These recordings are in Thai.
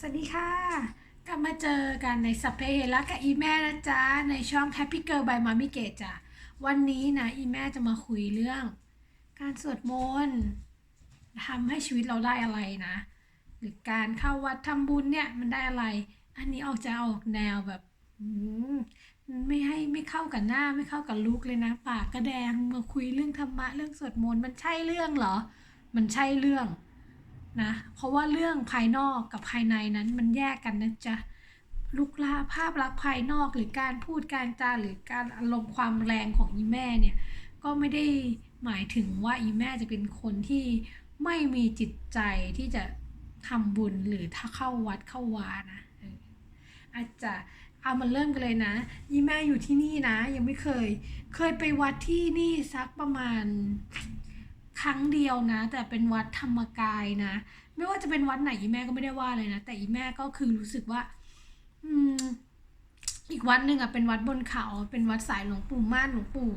สวัสดีค่ะ กลับมาเจอกันในสัพเพเหระกับอีแม่นะจ๊ะ ในช่อง Happy Girl by Mommy g a t จ้ะ วันนี้นะอีแม่จะมาคุยเรื่อง การสวดมนต์ทำให้ชีวิตเราได้อะไรนะ หรือการเข้าวัดทำบุญเนี่ยมันได้อะไร อันนี้ออกจะออกแนวแบบอืมไม่ให้ไม่เข้ากับหน้าไม่เข้ากับลุกเลยนะ ปากก็แดงมาคุยเรื่องธรรมะเรื่องสวดมนต์มันใช่เรื่องเหรอ มันใช่เรื่อง นะ เพราะว่าเรื่องภายนอกกับภายในนั้นมันแยกกันนะจ๊ะลุกลาภาพลักษณ์ภายนอกหรือการพูดการจาหรือการอารมณ์ความแรงของอีแม่เนี่ยก็ไม่ได้หมายถึงว่าอีแม่จะเป็นคนที่ไม่มีจิตใจที่จะทำบุญหรือถ้าเข้าวัดเข้าวานะอาจจะเอามาเริ่มกันเลยนะอีแม่อยู่ที่นี่นะ ยังไม่เคย เคยไปวัดที่นี่สักประมาณ ครั้งเดียวนะ แต่เป็นวัดธรรมกายนะ ไม่ว่าจะเป็นวัดไหนอีแม่ก็ไม่ได้ว่าเลยนะ แต่อีแม่ก็คือรู้สึกว่า อืม อีกวัดหนึ่งอะเป็นวัดบนเขา เป็นวัดสายหลวงปู่ม่านหลวงปู่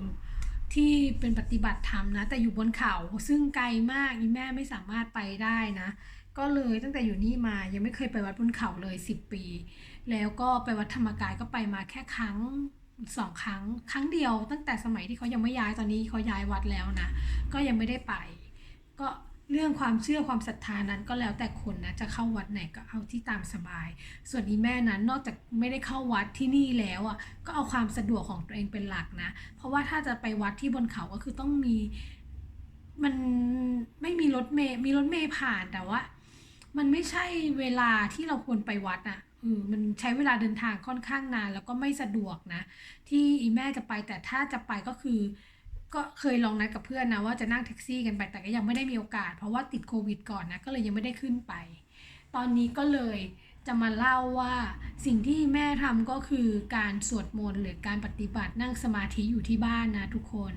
ที่เป็นปฏิบัติธรรมนะ แต่อยู่บนเขาซึ่งไกลมากอีแม่ไม่สามารถไปได้นะ ก็เลยตั้งแต่อยู่นี่มายังไม่เคยไปวัดบนเขาเลยสิบปี แล้วก็ไปวัดธรรมกายก็ไปมาแค่ครั้ง สองครั้งครั้งเดียว ตั้งแต่สมัยที่เขายังไม่ย้ายตอนนี้เขาย้ายวัดแล้วนะก็ยังไม่ได้ไป ก็เรื่องความเชื่อความศรัทธานั้นก็แล้วแต่คนนะจะเข้าวัดไหนก็เอาที่ตามสบาย ส่วนอีแม่นั้นนอกจากไม่ได้เข้าวัดที่นี่แล้วอะก็เอาความสะดวกของตัวเองเป็นหลักนะ เพราะว่าถ้าจะไปวัดที่บนเขาก็คือต้องมีมันไม่มีรถเมย์มีรถเมย์ผ่านแต่ว่า มันไม่ใช่เวลาที่เราควรไปวัดอะ มันใช้เวลาเดินทางค่อนข้างนาน แล้วก็ไม่สะดวกนะ ที่อีแม่จะไปแต่ถ้าจะไปก็คือ ก็เคยลองนัดกับเพื่อนนะว่าจะนั่งแท็กซี่กันไปแต่ก็ยังไม่ได้มีโอกาส เพราะว่าติดโควิดก่อนนะก็เลยยังไม่ได้ขึ้นไป ตอนนี้ก็เลย จะมาเล่าว่าสิ่งที่แม่ทำก็คือการสวดมนต์หรือการปฏิบัตินั่งสมาธิอยู่ที่บ้านนะทุกคน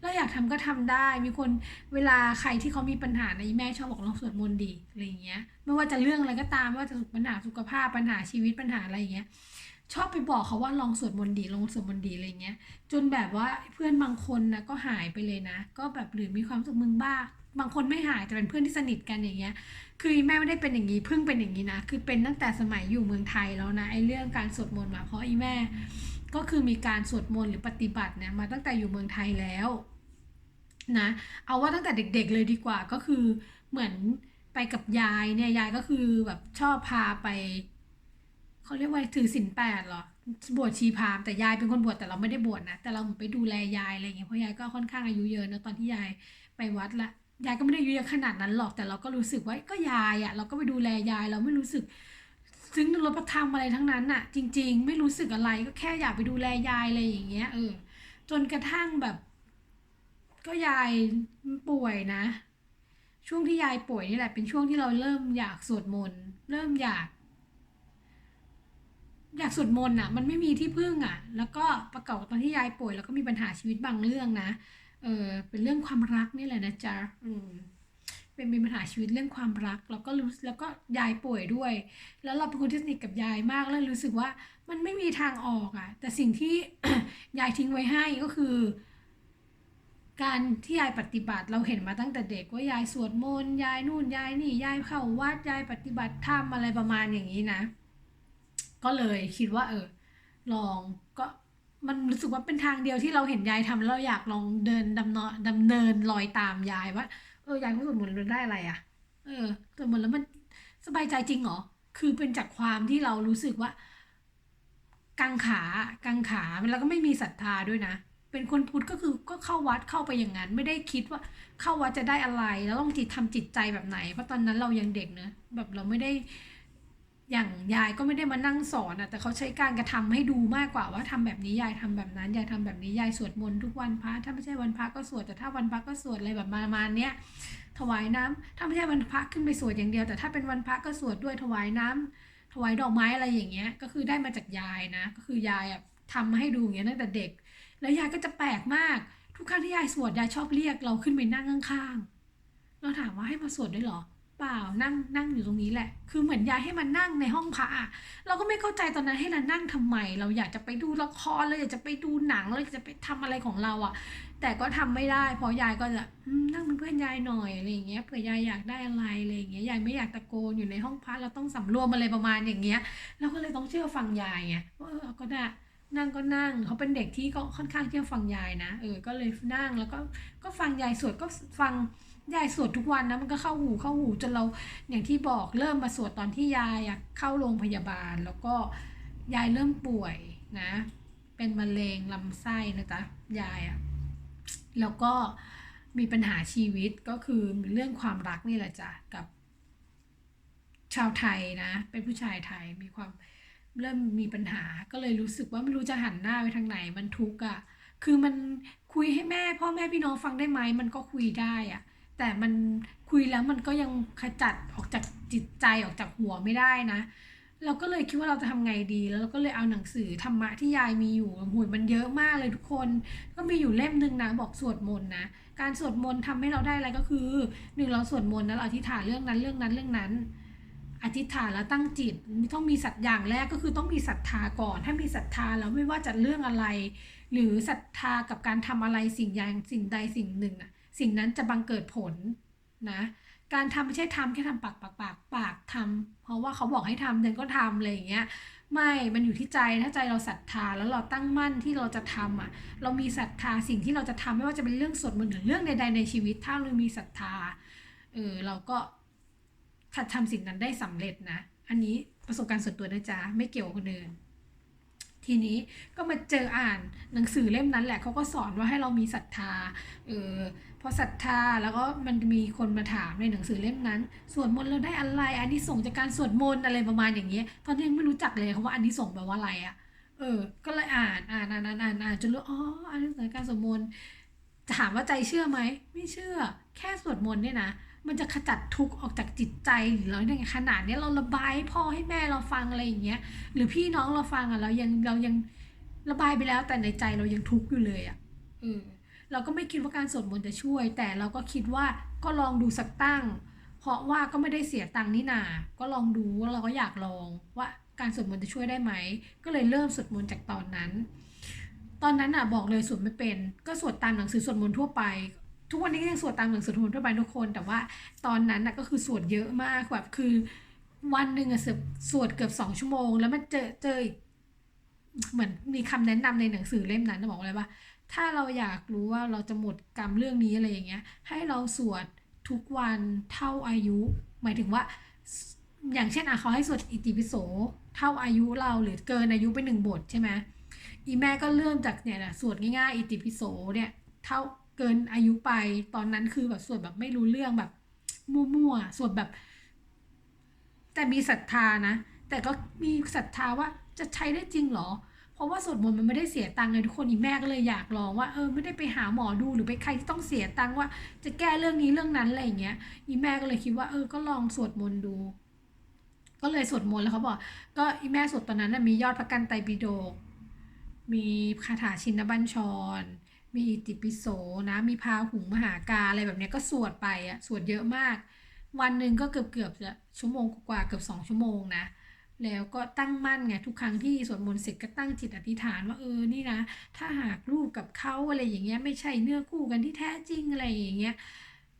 เราอยากทำก็ทำได้ มีคนเวลาใครที่เขามีปัญหาในแม่ชอบบอกลองสวดมนต์ดีอะไรเงี้ย ไม่ว่าจะเรื่องอะไรก็ตามไม่ว่าจะปัญหาสุขภาพปัญหาชีวิตปัญหาอะไรเงี้ยชอบไปบอกเขาว่าลองสวดมนต์ดีลองสวดมนต์ดีอะไรเงี้ย จนแบบว่าเพื่อนบางคนนะก็หายไปเลยนะ ก็แบบหรือมีความสึกมึงบ้า บางคนไม่หายแต่เป็นเพื่อนที่สนิทกันอย่างเงี้ย คือแม่ไม่ได้เป็นอย่างนี้เพิ่งเป็นอย่างนี้นะ คือเป็นตั้งแต่สมัยอยู่เมืองไทยแล้วนะไอ้เรื่องการสวดมนต์มาเพราะอีแม่ ก็คือมีการสวดมนต์หรือปฏิบัติเนี่ยมาตั้งแต่อยู่เมืองไทยแล้วนะเอาว่าตั้งแต่เด็กๆเลยดีกว่าก็คือเหมือนไปกับยายเนี่ยยายก็คือแบบชอบพาไปเขาเรียกว่าถือศีลแปดเหรอบวชชีพามแต่ยายเป็นคนบวชแต่เราไม่ได้บวชนะแต่เราไปดูแลยายอะไรอย่างเงี้ยเพราะยายก็ค่อนข้างอายุเยอะนะตอนที่ยายไปวัดละ ยายก็ไม่ได้อายุเยอะขนาดนั้นหรอกแต่เราก็รู้สึกว่าก็ยายอะเราก็ไปดูแลยายเราไม่รู้สึก ซึ้งรถประธรรมอะไรทั้งนั้นน่ะ จริง ๆ ไม่รู้สึกอะไรก็แค่อยากไปดูแลยายอะไรอย่างเงี้ยเออจนกระทั่งแบบ ก็ยายป่วยนะ ช่วงที่ยายป่วยนี่แหละ เป็นช่วงที่เราเริ่มอยากสวดมนต์เริ่มอยากอยากสวดมนต์อะ มันไม่มีที่พึ่งอะ แล้วก็ประกอบกับตอนที่ยายป่วย แล้วก็มีปัญหาชีวิตบางเรื่องนะ เออเป็นเรื่องความรักนี่แหละนะจ๊ะอืมเป็นมีปัญหาชีวิตเรื่องความรัก แล้วก็รู้แล้วก็ยายป่วยด้วย แล้วเราเป็นคนที่สนิทกับยายมากแล้วรู้สึกว่ามันไม่มีทางออกอะ แต่สิ่งที่ ยายทิ้งไว้ให้ก็คือ การที่ยายปฏิบัติเราเห็นมาตั้งแต่เด็กว่ายายสวดมนต์ยายนู่นยายนี่ยายเข้าวัดยายปฏิบัติธรรมอะไรประมาณอย่างนี้นะ ก็เลยคิดว่า เออ ลองก็ มันรู้สึกว่าเป็นทางเดียวที่เราเห็นยายทำแล้วเราอยากลองเดินดำเนินดำเนินรอยตามยายว่าเออยายเขาสวดมนต์แล้วได้อะไรอะ เออสวดมนต์แล้วมันสบายใจจริงเหรอคือเป็นจากความที่เรารู้สึกว่า กังขากังขาแล้วก็ไม่มีศรัทธาด้วยนะ เป็นคนพุทธก็คือก็เข้าวัดเข้าไปอย่างนั้น ไม่ได้คิดว่าเข้าวัดจะได้อะไร แล้วต้องจิตทำจิตใจแบบไหน เพราะตอนนั้นเรายังเด็กเนอะแบบเราไม่ได้ อย่างยายก็ไม่ได้มานั่งสอนอะแต่เขาใช้การกระทำให้ดูมากกว่าว่าทำแบบนี้ยายทำแบบนั้นยายทำแบบนี้ยายสวดมนต์ทุกวันพระถ้าไม่ใช่วันพระก็สวดแต่ถ้าวันพระก็สวดอะไรแบบประมาณเนี้ยถวายน้ำถ้าไม่ใช่วันพระขึ้นไปสวดอย่างเดียว แต่ถ้าเป็นวันพระก็สวดด้วยถวายน้ำถวายดอกไม้อะไรอย่างเงี้ย ก็คือได้มาจากยายนะ ก็คือยายอะทำให้ดูอย่างเงี้ยตั้งแต่เด็ก แล้วยายก็จะแปลกมาก ทุกครั้งที่ยายสวดยายชอบเรียกเราขึ้นไปนั่งข้างๆเราถามว่าให้มาสวดด้วยเหรอ เปล่านั่งนั่งอยู่ตรงนี้แหละ คือเหมือนยายให้มันนั่งในห้องพระอะเราก็ไม่เข้าใจตอนนั้นให้เรานั่งทำไม เราอยากจะไปดูละครเราอยากจะไปดูหนังเราอยากจะไปทำอะไรของเราอะแต่ก็ทำไม่ได้เพราะยายก็จะนั่งเป็นเพื่อนยายหน่อยอะไรอย่างเงี้ยเผื่อยายอยากได้อะไรอะไรอย่างเงี้ยยายไม่อยากตะโกนอยู่ในห้องพระเราต้องสำรวมอะไรประมาณอย่างเงี้ยเราก็เลยต้องเชื่อฟังยายไงว่าเออก็ได้นั่งก็นั่งเขาเป็นเด็กที่ก็ค่อนข้างเชื่อฟังยายนะเออก็เลยนั่งแล้วก็ก็ฟังยายสวดก็ฟัง ยายสวดทุกวันนะมันก็เข้าหูเข้าหูจนเราอย่างที่บอกเริ่มมาสวดตอนที่ยายเข้าโรงพยาบาล แล้วก็ยายเริ่มป่วยนะ เป็นมะเร็งลำไส้นะจ๊ะยายอะแล้วก็มีปัญหาชีวิตก็คือเรื่องความรักนี่แหละจ้ะกับชาวไทยนะ เป็นผู้ชายไทยมีความเริ่มมีปัญหาก็เลยรู้สึกว่าไม่รู้จะหันหน้าไปทางไหนมันทุกข์อะคือมันคุยให้แม่ พ่อแม่พี่น้องฟังได้ไหมมันก็คุยได้อะ แต่มันคุยแล้วมันก็ยังขจัดออกจากจิตใจออกจากหัวไม่ได้นะ เราก็เลยคิดว่าเราจะทำไงดี แล้วเราก็เลยเอาหนังสือธรรมะที่ยายมีอยู่โอ้ยมันเยอะมากเลยทุกคน ก็มีอยู่เล่มหนึ่งนะบอกสวดมนต์นะการสวดมนต์ทำให้เราได้อะไรก็คือหนึ่งเราสวดมนต์แล้วเราอธิษฐานเรื่องนั้นเรื่องนั้นเรื่องนั้น อธิษฐานแล้วตั้งจิตต้องมีสัตอย่างแรกก็คือต้องมีศรัทธาก่อน ถ้ามีศรัทธาแล้วไม่ว่าจะเรื่องอะไร หรือศรัทธากับการทำอะไรสิ่งอย่างสิ่งใดสิ่งหนึ่งอะ สิ่งนั้นจะบังเกิดผลนะการทำไม่ใช่ทำแค่ทำปากปากปากปากทำเพราะว่าเขาบอกให้ทำเดินก็ทำอะไรอย่างเงี้ยไม่มันอยู่ที่ใจถ้าใจเราศรัทธาแล้วเราตั้งมั่นที่เราจะทำอะเรามีศรัทธาสิ่งที่เราจะทำไม่ว่าจะเป็นเรื่องสวดมนต์หรือเรื่องใดๆในชีวิต ถ้าเรามีศรัทธาเออเราก็ถ้าทำสิ่งนั้นได้สำเร็จนะ อันนี้ประสบการณ์ส่วนตัวนะจ๊ะไม่เกี่ยวกับคนอื่น ทีนี้ก็มาเจออ่านหนังสือเล่มนั้นแหละเขาก็สอนว่าให้เรามีศรัทธาเออพอศรัทธาแล้วก็มันมีคนมาถามในหนังสือเล่มนั้นสวดมนต์เราได้อะไรอันนี้ส่งจากการสวดมนต์อะไรประมาณอย่างเงี้ยตอนนี้ยังไม่รู้จักเลยคำว่าอันนี้ส่งแปลว่าอะไรอะเออ ก็เลยอ่านอ่านอ่านอ่านอ่านจนรู้อ๋ออันนี้ส่งจากการสวดมนต์ถามว่าใจเชื่อไหมไม่เชื่อ แค่สวดมนต์เนี่ยนะ มันจะขจัดทุกข์ออกจากจิตใจหรือเราในขนาดเนี้ยเราระบายให้พ่อให้แม่เราฟังอะไรอย่างเงี้ย หรือพี่น้องเราฟังอะเรายังเรายังระบายไปแล้วแต่ในใจเรายังทุกข์อยู่เลยอะเออเราก็ไม่คิดว่าการสวดมนต์จะช่วย แต่เราก็คิดว่าก็ลองดูสักตั้ง เพราะว่าก็ไม่ได้เสียตังค์นี่นา ก็ลองดูว่าเราก็อยากลองว่าการสวดมนต์จะช่วยได้ไหม ก็เลยเริ่มสวดมนต์จากตอนนั้น ตอนนั้นอะบอกเลยสวดไม่เป็น ก็สวดตามหนังสือสวดมนต์ทั่วไป ทุกวันนี้ก็ยังสวดตามหนังสือสวดมนต์ทั่วไปทุกคน แต่ว่าตอนนั้นนะก็คือสวดเยอะมากแบบคือ วันหนึ่งอะสวดเกือบสองชั่วโมง แล้วมันเจอเจอเหมือนมีคำแนะนำในหนังสือเล่มนั้นนะบอกเลยว่า ถ้าเราอยากรู้ว่าเราจะหมดกรรมเรื่องนี้อะไรอย่างเงี้ย ให้เราสวดทุกวันเท่าอายุ หมายถึงว่า อย่างเช่นอะเขาให้สวดอิติปิโส เท่าอายุเราหรือเกินอายุไปหนึ่งบทใช่ไหมอีแม่ก็เริ่มจากเนี่ยนะสวดง่ายๆ อิติปิโสเนี่ย เท่า เกินอายุไปตอนนั้นคือแบบสวดแบบไม่รู้เรื่องแบบ มั่วๆสวดแบบ แต่มีศรัทธานะ แต่ก็มีศรัทธาว่าจะใช้ได้จริงหรอ เพราะว่าสวดมนต์มันไม่ได้เสียตังค์เลยทุกคนอีแม่ก็เลยอยากลองว่าเออไม่ได้ไปหาหมอดูหรือไปใครที่ต้องเสียตังค์ว่า จะแก้เรื่องนี้เรื่องนั้นอะไรอย่างเงี้ยอีแม่ก็เลยคิดว่าเออก็ลองสวดมนต์ดู ก็เลยสวดมนต์แล้วเขาบอกก็อีแม่สวดตอนนั้นนะมียอดพระกันไตรปิฎกมีคาถาชินบัญชร มีอิติปิโสนะ มีพาหุงมหากาอะไรแบบเนี้ยก็สวดไปอะสวดเยอะมาก วันหนึ่งก็เกือบเกือบจะชั่วโมงกว่าเกือบสองชั่วโมงนะ แล้วก็ตั้งมั่นไงทุกครั้งที่สวดมนต์เสร็จก็ตั้งจิตอธิษฐานว่าเออนี่นะ ถ้าหากลูกกับเขาอะไรอย่างเงี้ยไม่ใช่เนื้อคู่กันที่แท้จริงอะไรอย่างเงี้ย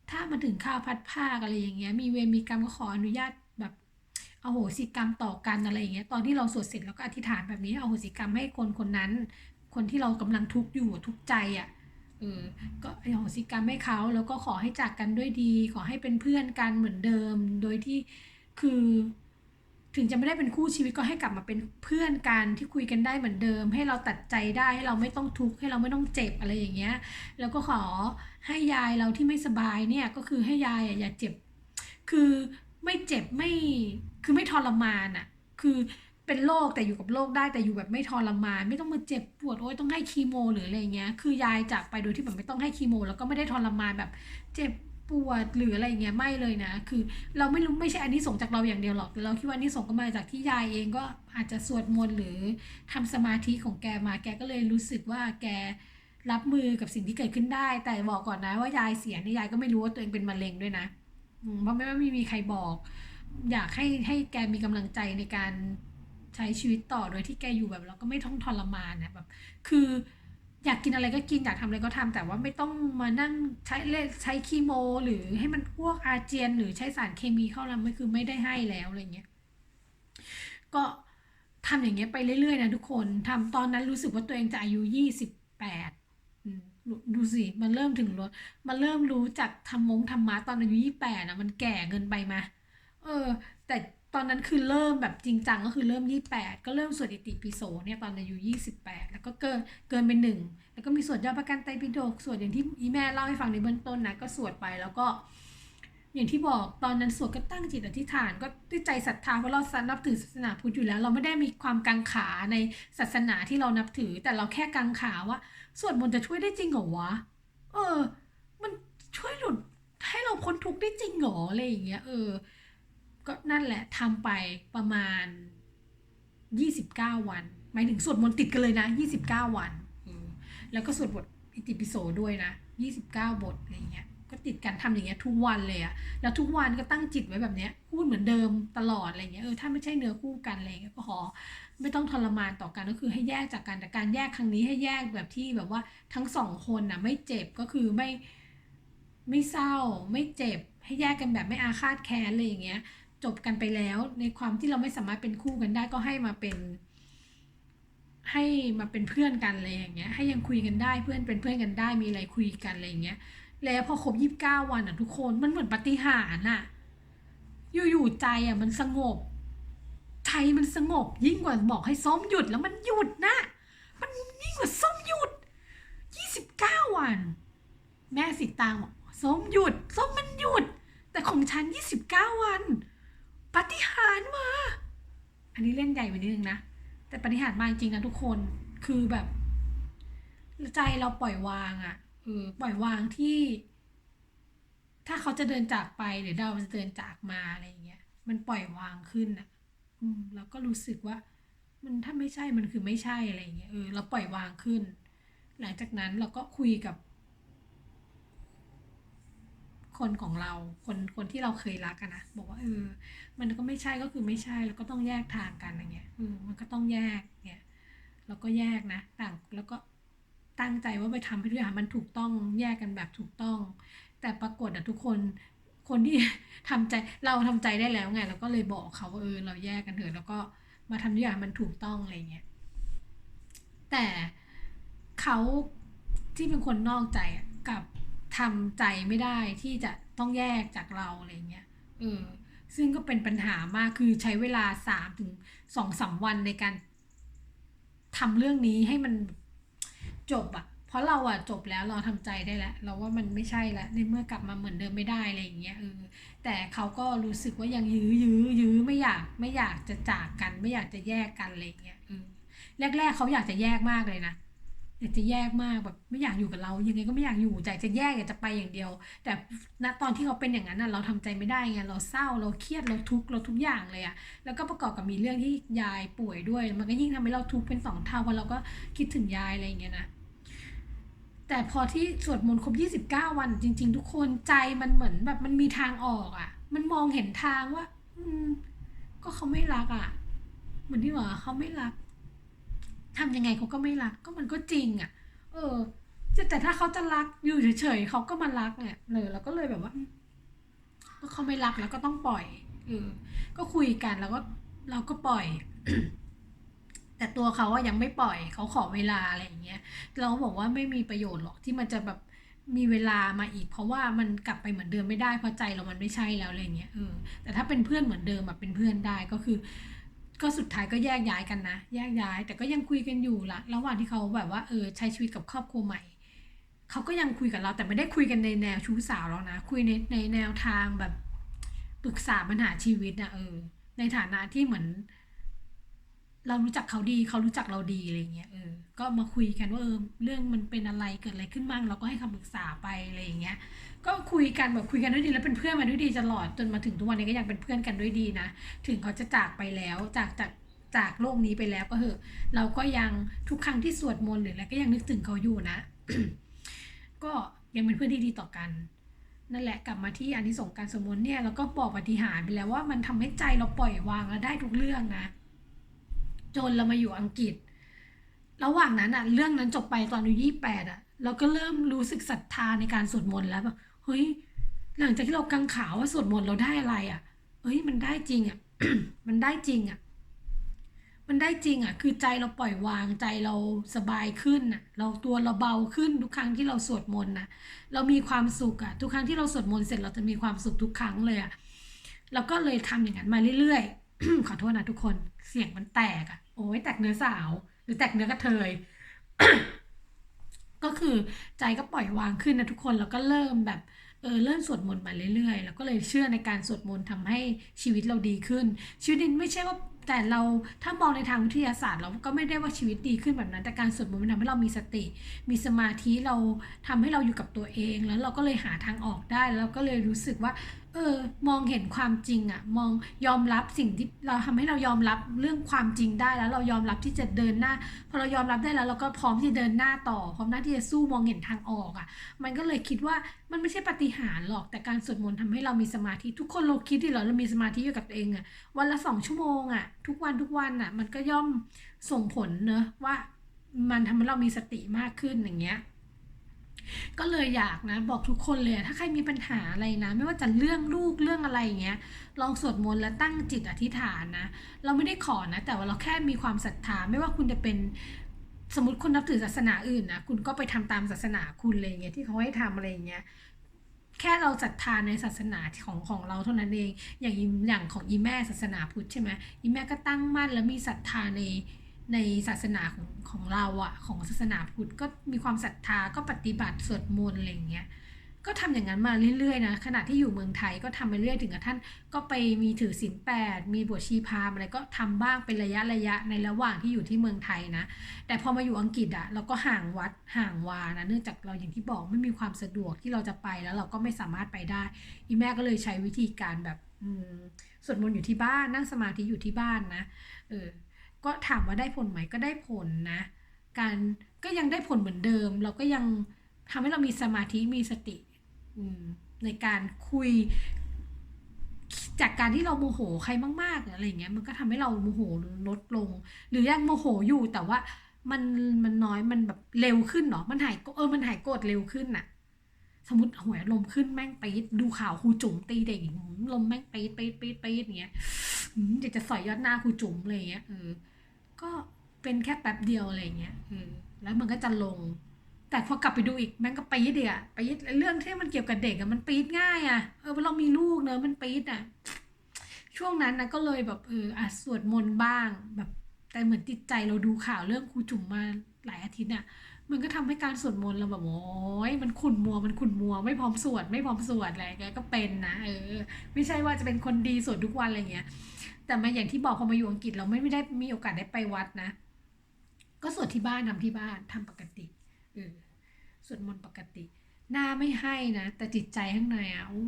ถ้ามาถึงข้าวพัดภาอะไรอย่างเงี้ยมีเวรมีกรรมก็ขออนุญาตแบบอโหสิกรรมต่อกันอะไรอย่างเงี้ยตอนที่เราสวดเสร็จเราก็อธิษฐานแบบนี้อโหสิกรรมให้คนคนนั้น คนที่เรากำลังทุกข์อยู่ทุกข์ใจอะเออก็อโหสิกรรมให้เขาแล้วก็ขอให้จากกันด้วยดี ขอให้เป็นเพื่อนกันเหมือนเดิม โดยที่คือถึงจะไม่ได้เป็นคู่ชีวิตก็ให้กลับมาเป็นเพื่อนกันที่คุยกันได้เหมือนเดิม ให้เราตัดใจได้ให้เราไม่ต้องทุกข์ให้เราไม่ต้องเจ็บอะไรอย่างเงี้ย แล้วก็ขอให้ยายเราที่ไม่สบายเนี่ยก็คือให้ยายอะอย่าเจ็บ คือไม่เจ็บไม่คือไม่ทรมานอะ คือ เป็นโรคแต่อยู่กับโรคได้แต่อยู่แบบไม่ทรมาน ไม่ต้องมาเจ็บปวดโอ๊ยต้องให้คีโม หรืออะไรเงี้ย คือยายจากไปโดยที่แบบไม่ต้องให้คีโม แล้วก็ไม่ได้ทรมานแบบเจ็บปวดหรืออะไรเงี้ยไม่เลยนะ คือ เราไม่รู้ไม่ใช่อันนี้ส่งจากเราอย่างเดียวหรอกแต่เราคิดว่าอันนี้ส่งก็มาจากที่ยายเองก็อาจจะสวดมนต์หรือทำสมาธิของแกมาแกก็เลยรู้สึกว่าแกรับมือกับสิ่งที่เกิดขึ้นได้ แต่บอกก่อนนะว่ายายเสียเนี่ยยายก็ไม่รู้ว่าตัวเองเป็นมะเร็งด้วยนะเพราะไม่ว่าไม่มีใครบอก อยากให้ให้แกมีกำลังใจในการ ใช้ชีวิตต่อโดยที่แกอยู่แบบเราก็ไม่ต้องทรมานนะแบบคืออยากกินอะไรก็กินอยากทำอะไรก็ทำแต่ว่าไม่ต้องมานั่งใช้เลใช้คีโม หรือให้มันพวกอาเจียน หรือใช้สารเคมีเข้าแล้วไม่คือไม่ได้ให้แล้วอะไรเงี้ยก็ทำอย่างเงี้ยไปเรื่อยๆนะทุกคนทำตอนนั้นรู้สึกว่าตัวเองจะอายุยี่สิบแปดดูสิมันเริ่มถึงรถมันเริ่มรู้จักทำมงทำมาตอนอายุยี่แปดอะมันแก่เกินไปมาเออ แต่ ตอนนั้นคือเริ่มแบบจริงจังก็คือเริ่มยี่แปดก็เริ่มสวดอิติปิโสเนี่ยตอนอายุยี่สิบแปดแล้วก็เกินเกินเป็นหนึ่งแล้วก็มีสวดยอดประกันไตรปิฎกสวดอย่างที่อีแม่เล่าให้ฟังในเบื้องต้นนะก็สวดไปแล้วก็ อย่างที่บอกตอนนั้นสวดก็ตั้งจิตอธิษฐาน ก็ด้วยใจศรัทธาเพราะเรานับถือศาสนาพุทธอยู่แล้ว เราไม่ได้มีความกังขาในศาสนาที่เรานับถือ แต่เราแค่กังขาว่าสวดมนต์จะช่วยได้จริงเหรอวะเออ มันช่วยหลุดให้เราพ้นทุกข์ได้จริงเหรออะไรอย่างเงี้ยเออ ก็นั่นแหละทำไปประมาณยี่สิบเก้าวัน หมายถึงสวดมนต์ติดกันเลยนะยี่สิบเก้าวัน แล้วก็สวดบทอิติปิโสด้วยนะยี่สิบเก้าบทอะไรเงี้ย ก็ติดกันทำอย่างเงี้ยทุกวันเลยอะแล้วทุกวันก็ตั้งจิตไว้แบบเนี้ยพูดเหมือนเดิมตลอดอะไรเงี้ย เออ ถ้าไม่ใช่เนื้อคู่กันอะไรเงี้ยก็ขอไม่ต้องทรมานต่อกันก็คือให้แยกจากกันแต่การแยกครั้งนี้ให้แยกแบบที่แบบว่าทั้งสองคนน่ะไม่เจ็บก็คือไม่ไม่เศร้า ไม่เจ็บ ให้แยกกันแบบไม่อาฆาตแค้นอะไรอย่างเงี้ย จบกันไปแล้ว ในความที่เราไม่สามารถเป็นคู่กันได้ก็ให้มาเป็น ให้มาเป็นเพื่อนกันอะไรอย่างเงี้ย ให้ยังคุยกันได้เพื่อนเป็นเพื่อนกันได้มีอะไรคุยกันอะไรอย่างเงี้ย แล้วพอครบยี่สิบเก้าวันอะทุกคนมันเหมือนปฏิหาริย์อะ อยู่ๆใจอะมันสงบใจมันสงบยิ่งกว่าบอกให้ส้มหยุดแล้วมันหยุดนะ มันยิ่งกว่าส้มหยุดยี่สิบเก้าวัน แม่สิตางบอกส้มหยุดส้มมันหยุด แต่ของฉันยี่สิบเก้าวัน ปฏิหารมา อันนี้เล่นใหญ่ไปนิดนึงนะ แต่ปฏิหารมาจริงๆนะทุกคนคือแบบ ใจเราปล่อยวางอะ่ะเออปล่อยวางที่ ถ้าเขาจะเดินจากไปหรือเราจะเดินจากมาอะไรอย่างเงี้ยมันปล่อยวางขึ้นอะ อืมแล้วก็รู้สึกว่า มันถ้าไม่ใช่มันคือไม่ใช่อะไรอย่างเงี้ยเออเราปล่อยวางขึ้น หลังจากนั้นเราก็คุยกับ คนของเราคนคนที่เราเคยรักกันนะบอกว่าเออ มันก็ไม่ใช่ก็คือไม่ใช่แล้วก็ต้องแยกทางกันอย่างเงี้ยเออมันก็ต้องแยกเนี่ยแล้วก็แยกนะต่างแล้วก็ตั้งใจว่าไปทำให้ทุกอย่างมันถูกต้องแยกกันแบบถูกต้อง แต่ปรากฏอะทุกคนคนที่ทำใจเราทำใจได้แล้วไงเราก็เลยบอกเขาเออเราแยกกันเถอะแล้วก็มาทำทุกอย่างมันถูกต้องอะไรเงี้ยแต่เขาที่เป็นคนนอกใจอะ ทำใจไม่ได้ที่จะต้องแยกจากเราอะไรเงี้ยเออซึ่งก็เป็นปัญหามากคือใช้เวลาสามถึงสองสามวันในการทำเรื่องนี้ให้มันจบอะเพราะเราอะจบแล้วเราทำใจได้แล้วเราว่ามันไม่ใช่แล้วในเมื่อกลับมาเหมือนเดิมไม่ได้อะไรอย่างเงี้ยเออแต่เขาก็รู้สึกว่ายังยื้อยื้อยื้อไม่อยากไม่อยากจะจากกัน ไม่อยากจะแยกกันอะไรอย่างเงี้ยเออแรกๆเขาอยากจะแยกมากเลยนะ อยากจะแยกมากแบบไม่อยากอยู่กับเรา ยังไงก็ไม่อยากอยู่ใจจะแยกอยากจะไปอย่างเดียว แต่ณตอนที่เขาเป็นอย่างนั้นน่ะเราทำใจไม่ได้ไงเราเศร้าเราเครียดเราทุกข์เราทุกอย่างเลยอะแล้วก็ประกอบกับมีเรื่องที่ยายป่วยด้วย มันก็ยิ่งทำให้เราทุกข์เป็นสองเท่าเพราะเราก็คิดถึงยายอะไรอย่างเงี้ยนะแต่พอที่สวดมนต์ครบ 29 วันจริง ๆ ทุกคนใจมันเหมือนแบบมันมีทางออกอะ่ะ มันมองเห็นทางว่า อืม ก็เขาไม่รักอะ่ะ เหมือนที่ว่าเขาไม่รัก ทำยังไงเขาก็ไม่รักก็มันก็จริงอะ่ะ เออแต่ถ้าเขาจะรักอยู่เฉยๆเขาก็มารักเนี่ยเลยเราก็เลยแบบว่าก็เขาไม่รักแล้วก็ต้องปล่อยเออก็คุยกันแล้วก็เราก็ปล่อย แต่ตัวเขาอะยังไม่ปล่อยเขาขอเวลาอะไรอย่างเงี้ย เราบอกว่าไม่มีประโยชน์หรอกที่มันจะแบบมีเวลามาอีก เพราะว่ามันกลับไปเหมือนเดิมไม่ได้เพราะใจเรามันไม่ใช่แล้วอะไรเงี้ยเออแต่ถ้าเป็นเพื่อนเหมือนเดิมแบบเป็นเพื่อนได้ก็คือ ก็สุดท้ายก็แยกย้ายกันนะ แยกย้าย แต่ก็ยังคุยกันอยู่ละระหว่างที่เขาแบบว่าเออใช้ชีวิตกับครอบครัวใหม่เขาก็ยังคุยกับเรา แต่ไม่ได้คุยกันในแนวชู้สาวแล้วนะ คุยในในแนวทางแบบปรึกษาปัญหาชีวิตนะเออ ในฐานะที่เหมือน เรารู้จักเขาดี เขารู้จักเราดีอะไรเงี้ยเออ ก็มาคุยกันว่าเออเรื่องมันเป็นอะไรเกิดอะไรขึ้นบ้างเราก็ให้คำปรึกษาไปอะไรอย่างเงี้ย ก็คุยกันแบบคุยกันด้วยดีแล้วเป็นเพื่อนมาด้วยดีตลอดจนมาถึงทุกวันนี้ก็ยังเป็นเพื่อนกันด้วยดีนะ ถึงเขาจะจากไปแล้วจากจากจากโลกนี้ไปแล้วก็เหอะเราก็ยังทุกครั้งที่สวดมนต์หรืออะไรก็ยังนึกถึงเขาอยู่นะ ก็ยังเป็นเพื่อนที่ดีต่อกันนั่นแหละกลับมาที่อานิสงส์การสวดมนต์เนี่ยเราก็บอกปฏิหารไปแล้วว่ามันทำให้ใจเราปล่อยวางแล้วได้ทุกเรื่องนะ จนเรามาอยู่อังกฤษ ระหว่างนั้นอะเรื่องนั้นจบไปตอนอายุยี่แปดอะเราก็เริ่มรู้สึกศรัทธาในการสวดมนต์แล้ว เฮ้ย หลังจากที่เรากังขาว่าสวดมนต์เราได้อะไรอะเฮ้ย มันได้จริงอะมันได้จริงอะมันได้จริงอะคือใจเราปล่อยวางใจเราสบายขึ้นอะเราตัวเราเบาขึ้นทุกครั้งที่เราสวดมนต์นะเรามีความสุขอะทุกครั้งที่เราสวดมนต์เสร็จเราจะมีความสุขทุกครั้งเลยอะเราก็เลยทำอย่างนั้นมาเรื่อยๆ ขอโทษนะทุกคน เสียงมันแตกอะ โอ้ยแตกเนื้อสาว หรือแตกเนื้อกระเทย ก็คือใจก็ปล่อยวางขึ้นนะทุกคนแล้วก็เริ่มแบบเออเริ่มสวดมนต์มาเรื่อยๆ แล้วก็เลยเชื่อในการสวดมนต์ทำให้ชีวิตเราดีขึ้น ชีวิตนี้ไม่ใช่ว่า แต่เราถ้ามองในทางวิทยาศาสตร์ เราก็ไม่ได้ว่าชีวิตดีขึ้นแบบนั้น แต่การสวดมนต์มันทำให้เรามีสติ มีสมาธิเราทำให้เราอยู่กับตัวเอง แล้วเราก็เลยหาทางออกได้ แล้วก็เลยรู้สึกว่า เออ มองเห็นความจริงอะมองยอมรับสิ่งที่เราทำให้เรายอมรับเรื่องความจริงได้แล้วเรายอมรับที่จะเดินหน้าพอเรายอมรับได้แล้วเราก็พร้อมที่จะเดินหน้าต่อ พร้อมหน้าที่จะสู้มองเห็นทางออกอะ่ะมันก็เลยคิดว่ามันไม่ใช่ปาฏิหารย์หรอกแต่การสวดมนต์ทำให้เรามีสมาธิทุกคนเราคิดที่เราเรามีสมาธิอยู่กับตัวเองอะ่ะวันละสองชั่วโมงอะ ทุกวันทุกวันอะ มันก็ย่อมส่งผลเนอะว่ามันทำให้เรามีสติมากขึ้นอย่างเงี้ยก็เลยอยากนะบอกทุกคนเลยถ้าใครมีปัญหาอะไรนะ ไม่ว่าจะเรื่องลูกเรื่องอะไรอย่างเงี้ยลองสวดมนต์แล้วตั้งจิตอธิษฐานนะ เราไม่ได้ขอนะ แต่ว่าเราแค่มีความศรัทธาไม่ว่าคุณจะเป็นสมมติคุณนับถือศาสนาอื่นนะคุณก็ไปทำตามศาสนาคุณอะไรอย่างเงี้ยที่เขาให้ทำอะไรอย่างเงี้ย แค่เราศรัทธาในศาสนาของของเราเท่านั้นเอง อย่างอย่างของอีแม่ศาสนาพุทธใช่ไหมอีแม่ก็ตั้งมั่นและมีศรัทธาในในศาสนาของของเราอะของศาสนาพุทธก็มีความศรัทธาก็ปฏิบัติสวดมนต์อะไรอย่างเงี้ย ก็ทำอย่างนั้นมาเรื่อยๆนะขณะที่อยู่เมืองไทยก็ทำไปเรื่อยถึงกระทั่งก็ไปมีถือศีลแปดมีบวชชีพามอะไรก็ทำบ้างเป็นระยะระยะในระหว่างที่อยู่ที่เมืองไทยนะ แต่พอมาอยู่อังกฤษอะเราก็ห่างวัดห่างวานะเนื่องจากเราอย่างที่บอกไม่มีความสะดวกที่เราจะไปแล้วเราก็ไม่สามารถไปได้อีแม่ก็เลยใช้วิธีการแบบสวดมนต์อยู่ที่บ้านนั่งสมาธิอยู่ที่บ้านนะเออก็ถามว่าได้ผลไหมก็ได้ผลนะ การก็ยังได้ผลเหมือนเดิม เราก็ยังทำให้เรามีสมาธิมีสติ ในการคุย จากการที่เราโมโหใครมากๆอะไรเงี้ยมันก็ทำให้เราโมโหลดลง หรือยังโมโหอยู่แต่ว่ามันมันน้อยมันแบบเร็วขึ้นเนาะมันหายเออมันหายโกรธเร็วขึ้นน่ะ สมมติหวยลมขึ้นแม่งปีดดูข่าวครูจุ๋มตีเด็กอย่างงี้ลมแม่งปีดปีดปีดปีดอย่างเงี้ยอยากจะสอยยอดหน้าครูจุ๋มอะไรอย่างเงี้ยเออก็เป็นแค่แป๊บเดียวอะไรเงี้ยเออแล้วมันก็จะลง แต่พอกลับไปดูอีกแม่งก็ปี๊ดเดียปี๊ดเรื่องที่มันเกี่ยวกับเด็กอะมันปี๊ดง่ายอะเออเรามีลูกเนอะมันปี๊ดอะช่วงนั้นนะก็เลยแบบเอออะสวดมนต์บ้างแบบ แต่เหมือนติดใจเราดูข่าวเรื่องครูจุ๋มมาหลายอาทิตย์อะมันก็ทำให้การสวดมนต์เราแบบโอ้ยมันขุ่นมัวมันขุ่นมัว ไม่พร้อมสวดไม่พร้อมสวดอะไรแกก็เป็นนะเออ ไม่ใช่ว่าจะเป็นคนดีสวดทุกวันอะไรเงี้ย แต่มาอย่างที่บอกพอมาอยู่อังกฤษเราไม่ได้มีโอกาสได้ไปวัดนะ ก็สวดที่บ้านทำที่บ้านทำปกติเออ สวดมนต์ปกติ หน้าไม่ให้นะ แต่จิตใจข้างในอะโอ้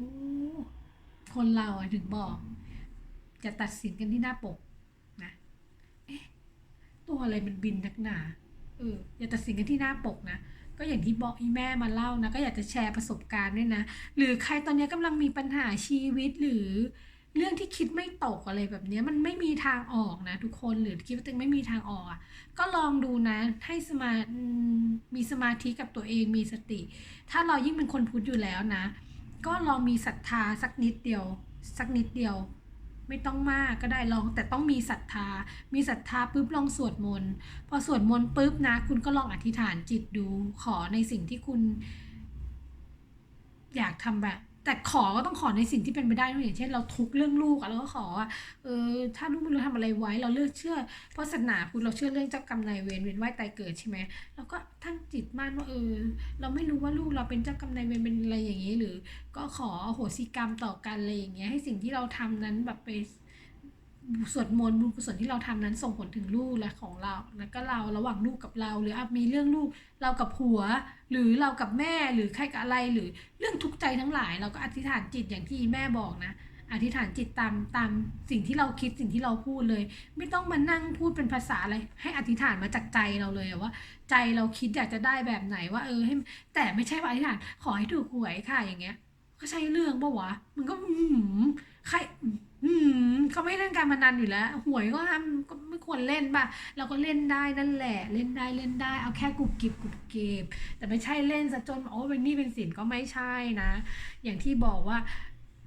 คนเราอะถึงบอก จะตัดสินกันที่หน้าปกนะเอ๊ะตัวอะไรมันบินนักหนาเอออย่าตัดสินกันที่หน้าปกนะก็อย่างที่บอกอีแม่มาเล่านะ ก็อยากจะแชร์ประสบการณ์ด้วยนะ หรือใครตอนนี้กำลังมีปัญหาชีวิตหรือ เรื่องที่คิดไม่ตกอะไรแบบนี้มันไม่มีทางออกนะ ทุกคนหรือคิดว่าตัวเองไม่มีทางออกอะก็ลองดูนะให้สมามมีสมาธิกับตัวเองมีสติ ถ้าเรายิ่งเป็นคนพุทธอยู่แล้วนะ ก็ลองมีศรัทธาสักนิดเดียว สักนิดเดียว ไม่ต้องมากก็ได้ลองแต่ต้องมีศรัทธา มีศรัทธาปุ๊บลองสวดมนต์พอสวดมนต์ปุ๊บนะ คุณก็ลองอธิษฐานจิตดูขอในสิ่งที่คุณ อยากทำแบบ แต่ขอก็ต้องขอในสิ่งที่เป็นไปได้ด้วยอย่างเช่นเราทุกเรื่องลูกอะเราก็ขอว่าเออถ้าลูกไม่รู้ทำอะไรไว้เราเลือกเชื่อ เพราะศาสนาพุทธเราเชื่อเรื่องเจ้ากรรมนายเวรเวียนว่ายตายเกิดใช่ไหมเราก็ทั้งจิตมั่นว่าเออ เราไม่รู้ว่าลูกเราเป็นเจ้ากรรมนายเวรเป็นอะไรอย่างนี้หรือ ก็ขออโหสิกรรมต่อกันอะไรอย่างเงี้ยให้สิ่งที่เราทำนั้นแบบไป สวดมนต์บุญกุศลที่เราทำนั้นส่งผลถึงลูกและของเรา แล้วก็เราระหว่างลูกกับเรา หรืออะมีเรื่องลูกเรากับผัว หรือเรากับแม่หรือใครกับอะไรหรือเรื่องทุกข์ใจทั้งหลาย เราก็อธิษฐานจิตอย่างที่แม่บอกนะ อธิษฐานจิตตามตามสิ่งที่เราคิดสิ่งที่เราพูดเลย ไม่ต้องมานั่งพูดเป็นภาษาอะไรให้อธิษฐานมาจากใจเราเลยว่า ใจเราคิดอยากจะได้แบบไหนว่า เออให้แต่ไม่ใช่ว่าอธิษฐานขอให้ถูกหวยค่ะอย่างเงี้ย ก็ใช่เรื่องปะวะมันก็อืมใคร อืมเขาไม่เล่นการพนันอยู่แล้ว หวยก็ห้ามก็ไม่ควรเล่นป่ะ เราก็เล่นได้นั่นแหละ เล่นได้เล่นได้ เอาแค่กุบกิบกุบกริบแต่ไม่ใช่เล่นซะจนโอ้เป็นหนี้เป็นสินก็ไม่ใช่นะ อย่างที่บอกว่า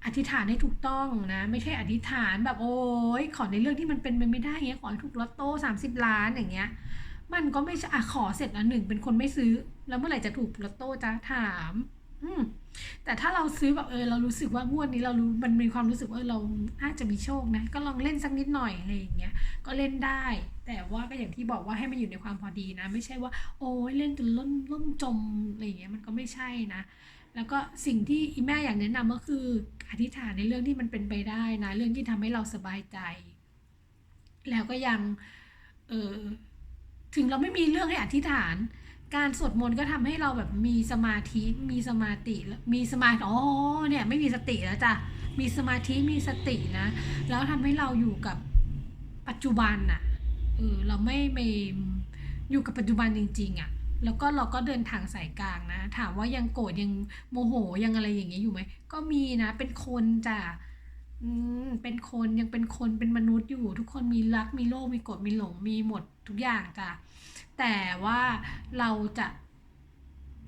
อธิษฐานให้ถูกต้องนะ ไม่ใช่อธิษฐานแบบโอ้ยขอในเรื่องที่มันเป็นไปไม่ได้เงี้ยขอถูกลอตโต้สามสิบล้านอย่างเงี้ย มันก็ไม่ใช่อะขอเสร็จแล้วหนึ่งเป็นคนไม่ซื้อ แล้วเมื่อไหร่จะถูกลอตโต้จะถาม อืม แต่ถ้าเราซื้อแบบเออเรารู้สึกว่างวดนี้เรารู้มันมีความรู้สึกว่าเราน่าจจะมีโชคนะก็ลองเล่นสักนิดหน่อยอะไรอย่างเงี้ยก็เล่นได้ แต่ว่าก็อย่างที่บอกว่าให้มันอยู่ในความพอดีนะ ไม่ใช่ว่า โอ้ยเล่นจนล่มล่มจมอะไรอย่างเงี้ยมันก็ไม่ใช่นะ แล้วก็สิ่งที่อีแม่อยากแนะนำก็คืออธิษฐานในเรื่องที่มันเป็นไปได้นะ เรื่องที่ทำให้เราสบายใจ แล้วก็ยังเออถึงเราไม่มีเรื่องให้อธิษฐาน การสวดมนต์ก็ทำให้เราแบบมีสมาธิ มีสมาติ มีสมาอ๋อเนี่ยไม่มีสติแล้วจ้ะ มีสมาธิ มีสตินะ แล้วทำให้เราอยู่กับปัจจุบันน่ะ เออ เราไม่ไปอยู่กับปัจจุบันจริง ๆอะ แล้วก็เราก็เดินทางสายกลางนะ ถามว่ายังโกรธยังโมโหยังอะไรอย่างเงี้ยอยู่ไหม ก็มีนะ เป็นคนจ้ะอืมเป็นคนยังเป็นคนเป็นมนุษย์อยู่ ทุกคนมีรักมีโลภมีโกรธมีหลงมีหมดทุกอย่างจ้ะ แต่ว่าเราจะ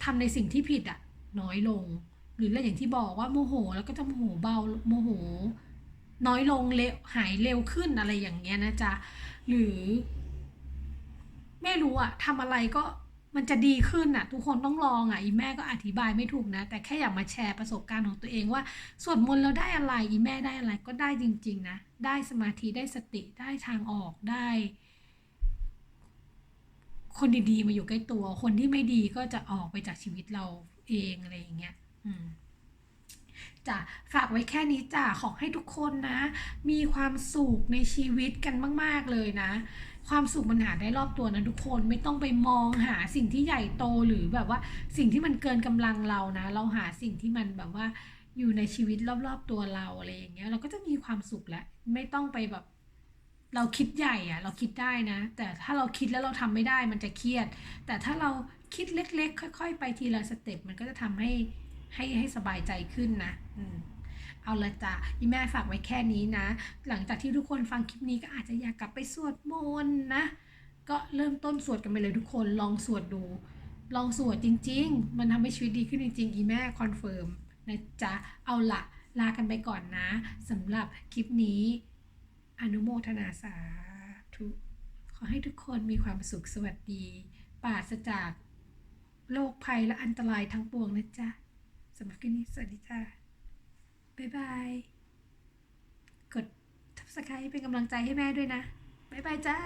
ทำในสิ่งที่ผิดอะน้อยลง หรืออย่างที่บอกว่าโมโห แล้วก็จะโมโหเบาโมโห น้อยลงเร็วหายเร็วขึ้นอะไรอย่างเงี้ยนะจ๊ะหรือ ไม่รู้อะทำอะไรก็มันจะดีขึ้นอะทุกคนต้องลองอะอีแม่ก็อธิบายไม่ถูกนะ แต่แค่อยากมาแชร์ประสบการณ์ของตัวเองว่าสวดมนต์แล้วได้อะไร อีแม่ได้อะไรก็ได้จริง ๆ นะ ได้สมาธิได้สติได้ทางออกได้ คนดีๆมาอยู่ใกล้ตัว คนที่ไม่ดีก็จะออกไปจากชีวิตเราเองอะไรอย่างเงี้ย อืมจ้ะฝากไว้แค่นี้จ้ะขอให้ทุกคนนะ มีความสุขในชีวิตกันมาก ๆ เลยนะ ความสุขมันหาได้รอบตัวนะทุกคนไม่ต้องไปมองหาสิ่งที่ใหญ่โตหรือแบบว่า สิ่งที่มันเกินกำลังเรานะ เราหาสิ่งที่มันแบบว่าอยู่ในชีวิตรอบ ๆ ตัวเราอะไรอย่างเงี้ย เราก็จะมีความสุขแล้วไม่ต้องไปแบบ เราคิดใหญ่อะเราคิดได้นะ แต่ถ้าเราคิดแล้วเราทำไม่ได้มันจะเครียด แต่ถ้าเราคิดเล็ก ๆ ค่อย ๆ ไปทีละสเต็ปมันก็จะทำให้ให้ให้สบายใจขึ้นนะอืมเอาละจ้ะอีแม่ฝากไว้แค่นี้นะ หลังจากที่ทุกคนฟังคลิปนี้ก็อาจจะอยากกลับไปสวดมนต์นะ ก็เริ่มต้นสวดกันไปเลยทุกคนลองสวดดู ลองสวดจริง ๆ มันทำให้ชีวิตดีขึ้นจริงๆอีแม่คอนเฟิร์มนะจ๊ะเอาละลากันไปก่อนนะสำหรับคลิปนี้ อนุโมทนาสาธุขอให้ทุกคนมีความสุขสวัสดี ปราศจากโรคภัยและอันตรายทั้งปวงนะจ๊ะสำหรับคลิปนี้สวัสดีจ้าบ๊ายบาย กดทับสไครต์เป็นกำลังใจให้แม่ด้วยนะบ๊ายบายจ้า